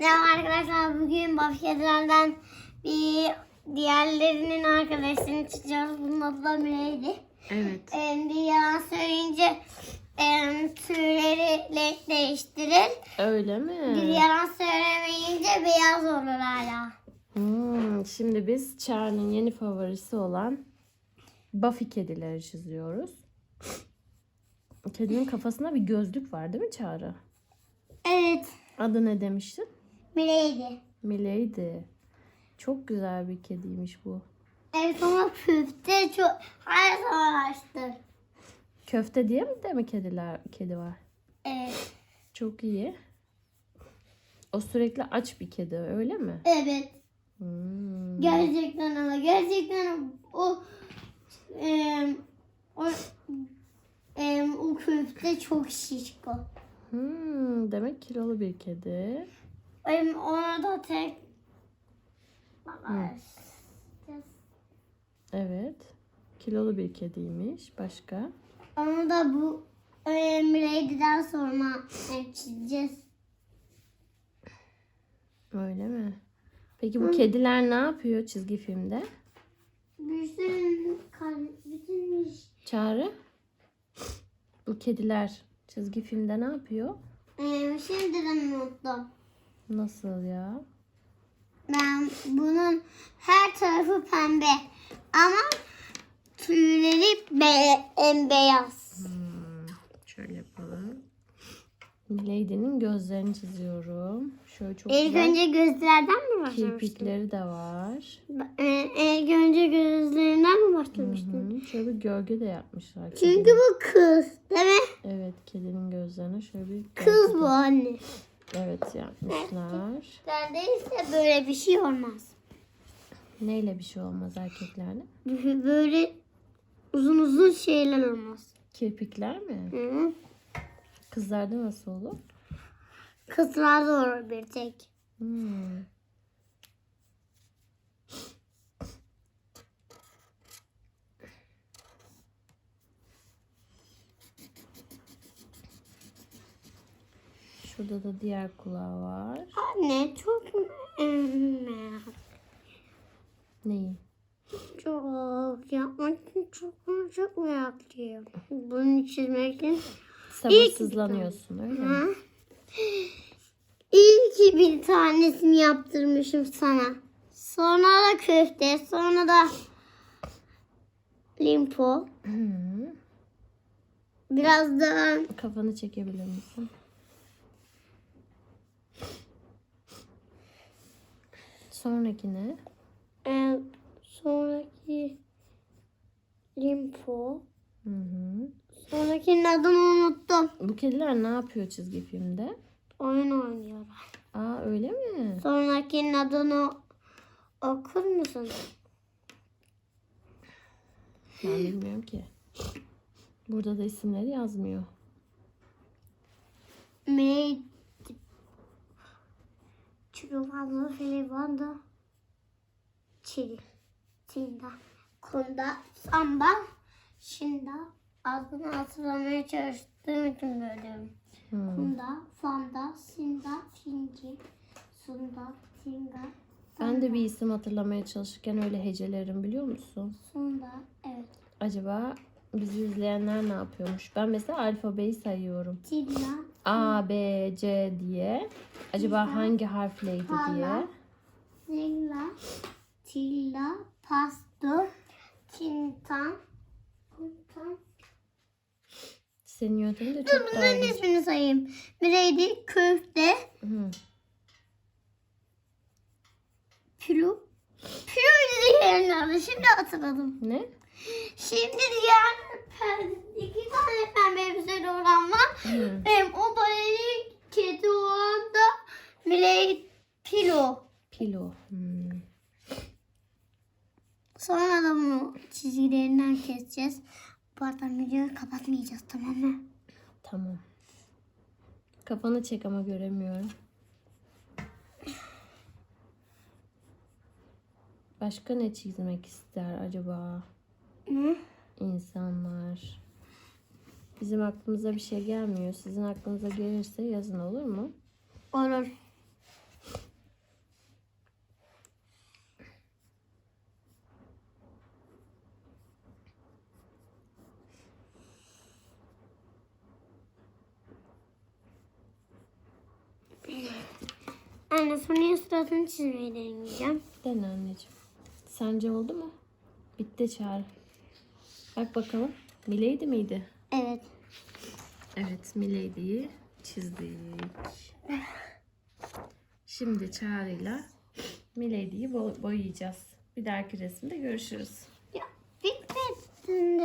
Merhaba arkadaşlar bugün Bafyalar'dan bir diğerlerinin arkadaşını çiziyoruz. Bunun adı da Mirey'di. Evet. Ee, bir yalan söyleyince e, tüyleri renk değiştirir. Öyle Bir mi? yalan söylemeyince beyaz olur hala. Hmm, şimdi biz Charlie'nin yeni favorisi olan Buffy kedileri çiziyoruz. Kedinin kafasında bir gözlük var değil mi Çağrı? Evet Adı ne demiştin? Mirey'di. Mileydi. Çok güzel bir kediymiş bu. Evet ama püfte çok her zaman açtı. Köfte diye mi de mi kediler kedi var? Evet. Çok iyi. O sürekli aç bir kedi öyle mi? Evet. Hmm. Gerçekten ama gerçekten o e, o e, o köfte çok şişko. Hmm, demek kilolu bir kedi. Benim ona da tek Evet. Kilolu bir kediymiş. Başka? Onu da bu e, Milady'den sonra e, çizeceğiz. Öyle mi? Peki bu kediler ne yapıyor çizgi filmde? Bütün bütün iş Çağrı? Bu kediler çizgi filmde ne yapıyor? E, şimdiden unuttum. Nasıl ya? Ben bunun her tarafı pembe ama tüyleri be beyaz. Şöyle yapalım. Lady'nin gözlerini çiziyorum. Şöyle çok İlk güzel önce gözlerden mi başlamıştın? kirpikleri de var. Ee, ilk önce gözlerinden mi başlamıştın? Hı, Şöyle bir gölge de yapmışlar. Çünkü kedinin. bu kız değil mi? Evet kedinin gözlerine şöyle bir Kız bu anne. Evet yapmışlar. Neredeyse böyle bir şey olmaz. Neyle bir şey olmaz erkeklerle? Böyle uzun uzun şeyler olmaz. Kirpikler mi? Hı? Kızlarda nasıl olur? Kızlarda olur bir tek. Hmm. Şurada da diğer kulağı var. Anne çok merak. Neyi? Çok yapmak için çok çok meraklıyım. Bunu çizmek için Sabırsızlanıyorsun öyle mi? İyi ki bir tanesini yaptırmışım sana. Sonra da köfte, sonra da limpo. Hı. Biraz da Kafanı çekebilir misin? Sonraki ne? e, sonraki limpo. Hı hı. Sonrakinin adını unuttum. Bu kediler ne yapıyor çizgi filmde? Oyun oynuyorlar. Aa öyle mi? Sonrakinin adını okur musun? Ben bilmiyorum ki. Burada da isimleri yazmıyor. Made Çuruvanlı Filivanda Çili Tinda Kunda Samba Şinda adını hatırlamaya çalıştığım için böyle Hı. Kunda Fanda Sinda Finci Sunda Tinga Ben de bir isim hatırlamaya çalışırken öyle hecelerim biliyor musun? Sunda evet Acaba bizi izleyenler ne yapıyormuş? Ben mesela alfabeyi sayıyorum. Tilla A, B, C diye. Acaba hangi harfleydi diye. Hala. Zilla Tilla Pasto Yöntemin de Dur çok daha bunların iyi. ismini sayayım. Bireydi köfte, Hı. pilo. Pilo diğerinin adı. Şimdi hatırladım. Ne? Şimdi diğer iki tane pembe elbiseli olan var. Hı. Hem o balerin kedi olan da Miley Pilo. Pilo. Hmm. Sonra da bunu çizgilerinden keseceğiz. Bu arada videoyu kapatmayacağız tamam mı? Tamam. Kafanı çek ama göremiyorum. Başka ne çizmek ister acaba Ne? insanlar? Bizim aklımıza bir şey gelmiyor. Sizin aklınıza gelirse yazın olur mu? Olur. Sony'nin suratını çizmeyi deneyeceğim. Dene anneciğim. Sence oldu mu? Bitti Çağrı. Bak bakalım. Milady miydi? Evet. Evet Milady'yi çizdik. Şimdi Çağrı'yla Milady'yi bo- boyayacağız. Bir dahaki resimde görüşürüz. Ya bitmedi.